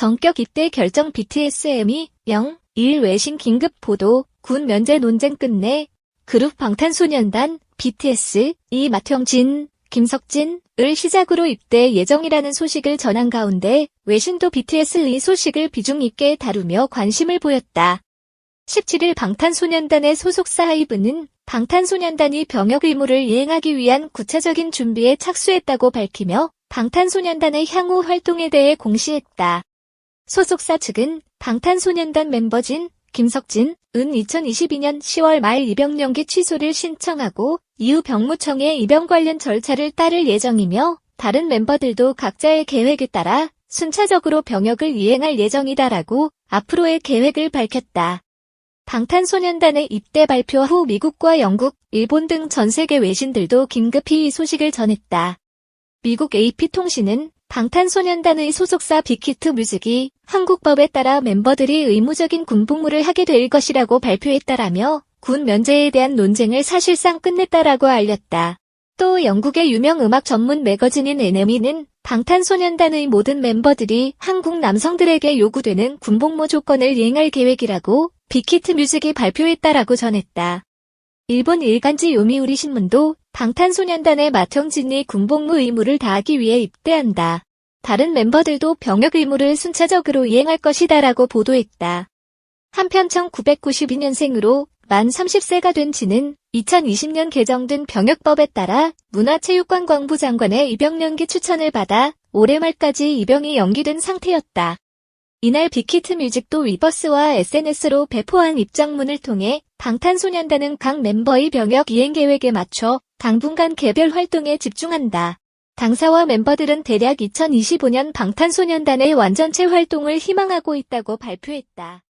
전격 입대 결정 BTSM이 0, 1 외신 긴급 보도, 군 면제 논쟁 끝내, 그룹 방탄소년단, BTS, 이마형진, 김석진을 시작으로 입대 예정이라는 소식을 전한 가운데 외신도 BTS 이 소식을 비중 있게 다루며 관심을 보였다. 17일 방탄소년단의 소속사 하이브는 방탄소년단이 병역 의무를 이행하기 위한 구체적인 준비에 착수했다고 밝히며 방탄소년단의 향후 활동에 대해 공시했다. 소속사 측은 방탄소년단 멤버진 김석진, 은 2022년 10월 말 입영 연기 취소를 신청하고 이후 병무청에 입영 관련 절차를 따를 예정이며 다른 멤버들도 각자의 계획에 따라 순차적으로 병역을 이행할 예정이다라고 앞으로의 계획을 밝혔다. 방탄소년단의 입대 발표 후 미국과 영국, 일본 등 전 세계 외신들도 긴급히 이 소식을 전했다. 미국 AP통신은 방탄소년단의 소속사 빅히트 뮤직이 한국법에 따라 멤버들이 의무적인 군복무를 하게 될 것이라고 발표했다라며 군 면제에 대한 논쟁을 사실상 끝냈다라고 알렸다. 또 영국의 유명 음악 전문 매거진인 NME는 방탄소년단의 모든 멤버들이 한국 남성들에게 요구되는 군복무 조건을 이행할 계획이라고 빅히트 뮤직이 발표했다라고 전했다. 일본 일간지 요미우리 신문도 방탄소년단의 마형진이 군복무 의무를 다하기 위해 입대한다. 다른 멤버들도 병역 의무를 순차적으로 이행할 것이다라고 보도했다. 한편 1992년생으로 만 30세가 된 지는 2020년 개정된 병역법에 따라 문화체육관광부 장관의 입영 연기 추천을 받아 올해 말까지 입영이 연기된 상태였다. 이날 빅히트 뮤직도 위버스와 SNS로 배포한 입장문을 통해 방탄소년단은 각 멤버의 병역 이행 계획에 맞춰 당분간 개별 활동에 집중한다. 당사와 멤버들은 대략 2025년 방탄소년단의 완전체 활동을 희망하고 있다고 발표했다.